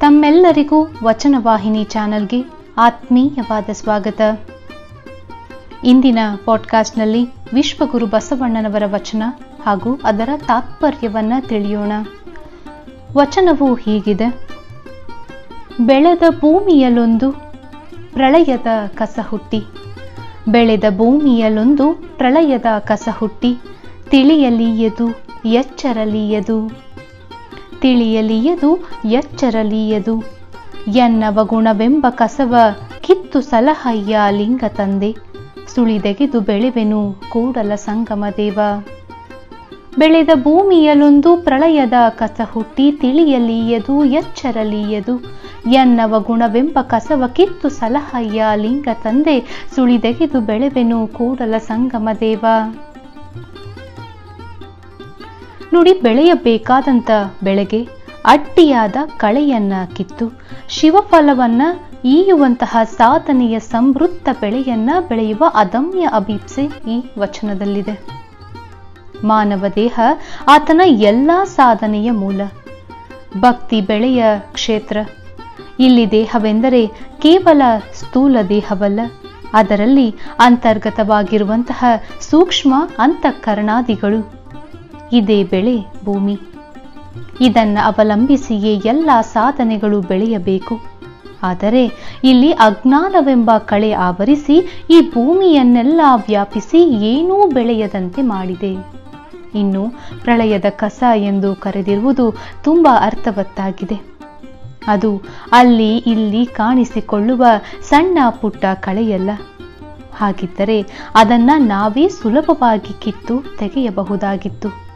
ತಮ್ಮೆಲ್ಲರಿಗೂ ವಚನವಾಹಿನಿ ಚಾನೆಲ್ಗೆ ಆತ್ಮೀಯವಾದ ಸ್ವಾಗತ. ಇಂದಿನ ಪಾಡ್ಕಾಸ್ಟ್ನಲ್ಲಿ ವಿಶ್ವಗುರು ಬಸವಣ್ಣನವರ ವಚನ ಹಾಗೂ ಅದರ ತಾತ್ಪರ್ಯವನ್ನ ತಿಳಿಯೋಣ. ವಚನವು ಹೀಗಿದೆ. ಬೆಳೆದ ಭೂಮಿಯಲ್ಲೊಂದು ಪ್ರಳಯದ ಕಸ ಹುಟ್ಟಿ ಬೆಳೆದ ಭೂಮಿಯಲ್ಲೊಂದು ಪ್ರಳಯದ ಕಸ ಹುಟ್ಟಿ ತಿಳಿಯಲಿ ಎದು, ಎಚ್ಚರಲಿ ಎಚ್ಚರಲಿಯದು ತಿಳಿಯಲಿಯದು, ಎಚ್ಚರಲಿಯದು. ಎನ್ನವ ಗುಣವೆಂಬ ಕಸವ, ಕಿತ್ತು ಸಲಹಯ್ಯ ಲಿಂಗ ತಂದೆ. ಸುಳಿದೆಗೆದು ಬೆಳೆವೆನು ಕೂಡಲ ಸಂಗಮ ದೇವ. ಬೆಳೆದ ಭೂಮಿಯಲ್ಲೊಂದು ಪ್ರಳಯದ ಕಸ ಹುಟ್ಟಿ ತಿಳಿಯಲಿಯದು, ಎಚ್ಚರಲಿಯದು. ಎನ್ನವ ಗುಣವೆಂಬ ಕಸವ, ಕಿತ್ತು ಸಲಹಯ್ಯ ಲಿಂಗ ತಂದೆ. ಸುಳಿದೆಗೆದು ಬೆಳೆವೆನು ಕೂಡಲ ಸಂಗಮ ದೇವ. ನುಡಿ ಬೆಳೆಯಬೇಕಾದಂತ ಬೆಳೆಗೆ ಅಟ್ಟಿಯಾದ ಕಳೆಯನ್ನ ಕಿತ್ತು. ಶಿವಫಲವನ್ನ ಈಯುವಂತಹ ಸಾಧನೆಯ ಸಮೃದ್ಧ ಬೆಳೆಯನ್ನ ಬೆಳೆಯುವ ಅದಮ್ಯ ಅಭೀಪ್ಸೆ ಈ ವಚನದಲ್ಲಿದೆ. ಮಾನವ ದೇಹ ಆತನ ಎಲ್ಲಾ ಸಾಧನೆಯ ಮೂಲ. ಭಕ್ತಿ ಬೆಳೆಯ ಕ್ಷೇತ್ರ. ಇಲ್ಲಿ ದೇಹವೆಂದರೆ ಕೇವಲ ಸ್ಥೂಲ ದೇಹವಲ್ಲ. ಅದರಲ್ಲಿ ಅಂತರ್ಗತವಾಗಿರುವಂತಹ ಸೂಕ್ಷ್ಮ ಅಂತಃಕರಣಾದಿಗಳು. ಇದೇ ಬೆಳೆ ಭೂಮಿ. ಇದನ್ನು ಅವಲಂಬಿಸಿಯೇ ಎಲ್ಲ ಸಾಧನೆಗಳು ಬೆಳೆಯಬೇಕು. ಆದರೆ ಇಲ್ಲಿ ಅಜ್ಞಾನವೆಂಬ ಕಳೆ ಆವರಿಸಿ ಈ ಭೂಮಿಯನ್ನೆಲ್ಲ ವ್ಯಾಪಿಸಿ ಏನೂ ಬೆಳೆಯದಂತೆ ಮಾಡಿದೆ. ಇನ್ನು ಪ್ರಳಯದ ಕಸ ಎಂದು ಕರೆದಿರುವುದು ತುಂಬಾ ಅರ್ಥವತ್ತಾಗಿದೆ. ಅದು ಅಲ್ಲಿ ಇಲ್ಲಿ ಕಾಣಿಸಿಕೊಳ್ಳುವ ಸಣ್ಣ ಪುಟ್ಟ ಕಳೆಯಲ್ಲ. ಹಾಗಿದ್ದರೆ ಅದನ್ನು ನಾವೇ ಸುಲಭವಾಗಿ ಕಿತ್ತು ತೆಗೆಯಬಹುದಾಗಿತ್ತು.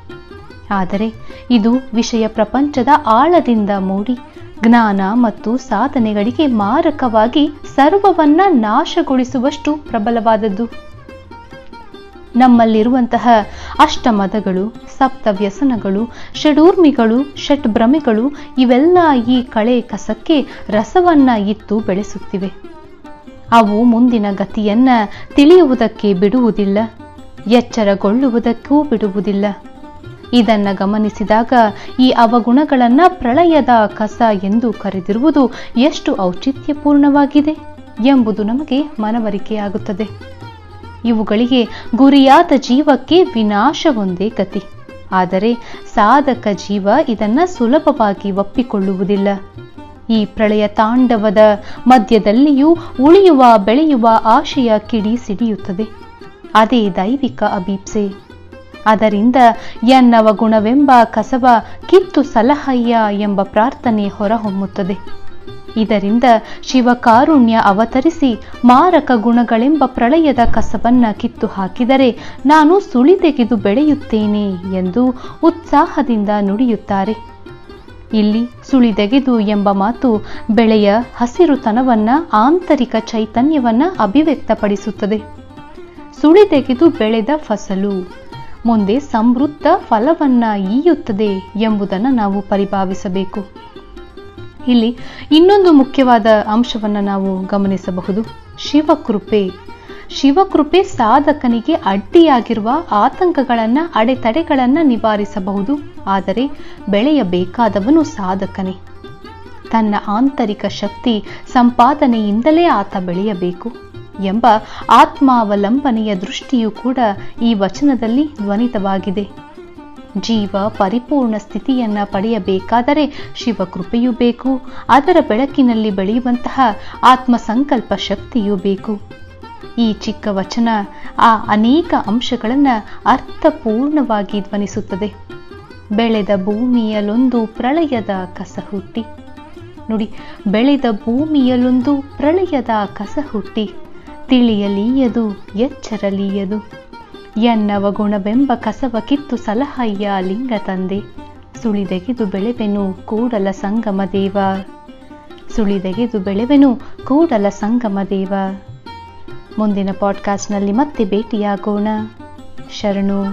ಆದರೆ ಇದು ವಿಷಯ ಪ್ರಪಂಚದ ಆಳದಿಂದ ಮೂಡಿ, ಜ್ಞಾನ ಮತ್ತು ಸಾಧನೆಗಳಿಗೆ ಮಾರಕವಾಗಿ ಸರ್ವವನ್ನ ನಾಶಗೊಳಿಸುವಷ್ಟು ಪ್ರಬಲವಾದದ್ದು. ನಮ್ಮಲ್ಲಿರುವಂತಹ ಅಷ್ಟಮದಗಳು ಸಪ್ತ ವ್ಯಸನಗಳು ಷಡೂರ್ಮಿಗಳು, ಷಟ್ಭ್ರಮೆಗಳು ಇವೆಲ್ಲ ಈ ಕಳೆ ಕಸಕ್ಕೆ ರಸವನ್ನ ಇತ್ತು ಬೆಳೆಸುತ್ತಿವೆ. ಅವು ಮುಂದಿನ ಗತಿಯನ್ನ ತಿಳಿಯುವುದಕ್ಕೆ ಬಿಡುವುದಿಲ್ಲ, ಎಚ್ಚರಗೊಳ್ಳುವುದಕ್ಕೂ ಬಿಡುವುದಿಲ್ಲ. ಇದನ್ನ ಗಮನಿಸಿದಾಗ ಈ ಅವಗುಣಗಳನ್ನು ಪ್ರಳಯದ ಕಸ ಎಂದು ಕರೆದಿರುವುದು ಎಷ್ಟು ಔಚಿತ್ಯಪೂರ್ಣವಾಗಿದೆ ಎಂಬುದು ನಮಗೆ ಮನವರಿಕೆಯಾಗುತ್ತದೆ. ಇವುಗಳಿಗೆ ಗುರಿಯಾದ ಜೀವಕ್ಕೆ ವಿನಾಶವೊಂದೇ ಗತಿ. ಆದರೆ ಸಾಧಕ ಜೀವ ಇದನ್ನು ಸುಲಭವಾಗಿ ಒಪ್ಪಿಕೊಳ್ಳುವುದಿಲ್ಲ. ಈ ಪ್ರಳಯ ತಾಂಡವದ ಮಧ್ಯದಲ್ಲಿಯೂ ಉಳಿಯುವ ಬೆಳೆಯುವ ಆಶಯ ಕಿಡಿ ಸಿಡಿಯುತ್ತದೆ. ಅದೇ ದೈವಿಕ ಅಭೀಪ್ಸೆ. ಅದರಿಂದ ಎನ್ನವ ಗುಣವೆಂಬ ಕಸವ ಕಿತ್ತು ಸಲಹಯ್ಯ ಎಂಬ ಪ್ರಾರ್ಥನೆ ಹೊರಹೊಮ್ಮುತ್ತದೆ. ಇದರಿಂದ ಶಿವಕಾರುಣ್ಯ ಅವತರಿಸಿ ಮಾರಕ ಗುಣಗಳೆಂಬ ಪ್ರಳಯದ ಕಸವನ್ನ ಕಿತ್ತು ಹಾಕಿದರೆ ನಾನು ಸುಳಿ ತೆಗೆದು ಬೆಳೆಯುತ್ತೇನೆ ಎಂದು ಉತ್ಸಾಹದಿಂದ ನುಡಿಯುತ್ತಾರೆ. ಇಲ್ಲಿ ಸುಳಿದೆಗೆದು ಎಂಬ ಮಾತು ಬೆಳೆಯ ಹಸಿರುತನವನ್ನ, ಆಂತರಿಕ ಚೈತನ್ಯವನ್ನ ಅಭಿವ್ಯಕ್ತಪಡಿಸುತ್ತದೆ. ಸುಳಿದೆಗೆದು ಬೆಳೆದ ಫಸಲು ಮುಂದೆ ಸಮೃದ್ಧ ಫಲವನ್ನ ಈಯುತ್ತದೆ ಎಂಬುದನ್ನು ನಾವು ಪರಿಭಾವಿಸಬೇಕು. ಇಲ್ಲಿ ಇನ್ನೊಂದು ಮುಖ್ಯವಾದ ಅಂಶವನ್ನು ನಾವು ಗಮನಿಸಬಹುದು. ಶಿವಕೃಪೆ. ಶಿವಕೃಪೆ ಸಾಧಕನಿಗೆ ಅಡ್ಡಿಯಾಗಿರುವ ಆತಂಕಗಳನ್ನು, ಅಡೆತಡೆಗಳನ್ನು ನಿವಾರಿಸಬಹುದು. ಆದರೆ ಬೆಳೆಯಬೇಕಾದವನು ಸಾಧಕನೇ. ತನ್ನ ಆಂತರಿಕ ಶಕ್ತಿ ಸಂಪಾದನೆಯಿಂದಲೇ ಆತ ಬೆಳೆಯಬೇಕು. ಎಂಬ ಆತ್ಮಾವಲಂಬನೆಯ ದೃಷ್ಟಿಯೂ ಕೂಡ ಈ ವಚನದಲ್ಲಿ ಧ್ವನಿತವಾಗಿದೆ. ಜೀವ ಪರಿಪೂರ್ಣ ಸ್ಥಿತಿಯನ್ನ ಪಡೆಯಬೇಕಾದರೆ ಶಿವಕೃಪೆಯೂ ಬೇಕು, ಅದರ ಬೆಳಕಿನಲ್ಲಿ ಬೆಳೆಯುವಂತಹ ಆತ್ಮಸಂಕಲ್ಪ ಶಕ್ತಿಯೂ ಬೇಕು. ಈ ಚಿಕ್ಕ ವಚನ ಆ ಅನೇಕ ಅಂಶಗಳನ್ನ ಅರ್ಥಪೂರ್ಣವಾಗಿ ಧ್ವನಿಸುತ್ತದೆ. ಬೆಳೆದ ಭೂಮಿಯಲ್ಲೊಂದು ಪ್ರಳಯದ ಕಸ ಹುಟ್ಟಿ ನೋಡಿ, ಬೆಳೆದ ಭೂಮಿಯಲ್ಲೊಂದು ಪ್ರಳಯದ ಕಸ ಹುಟ್ಟಿ ತಿಳಿಯಲೀಯದು, ಎಚ್ಚರಲೀಯದು. ಎನ್ನವ ಗುಣವೆಂಬ ಕಸವ ಕಿತ್ತು ಸಲಹಯ್ಯ ಲಿಂಗ ತಂದೆ. ಸುಳಿದೆಗೆದು ಬೆಳೆವೆನು ಕೂಡಲ ಸಂಗಮ ದೇವ. ಸುಳಿದೆಗೆದು ಬೆಳೆವೆನು ಕೂಡಲ ಸಂಗಮ ದೇವ. ಮುಂದಿನ ಪಾಡ್ಕಾಸ್ಟ್ನಲ್ಲಿ ಮತ್ತೆ ಭೇಟಿಯಾಗೋಣ. ಶರಣು.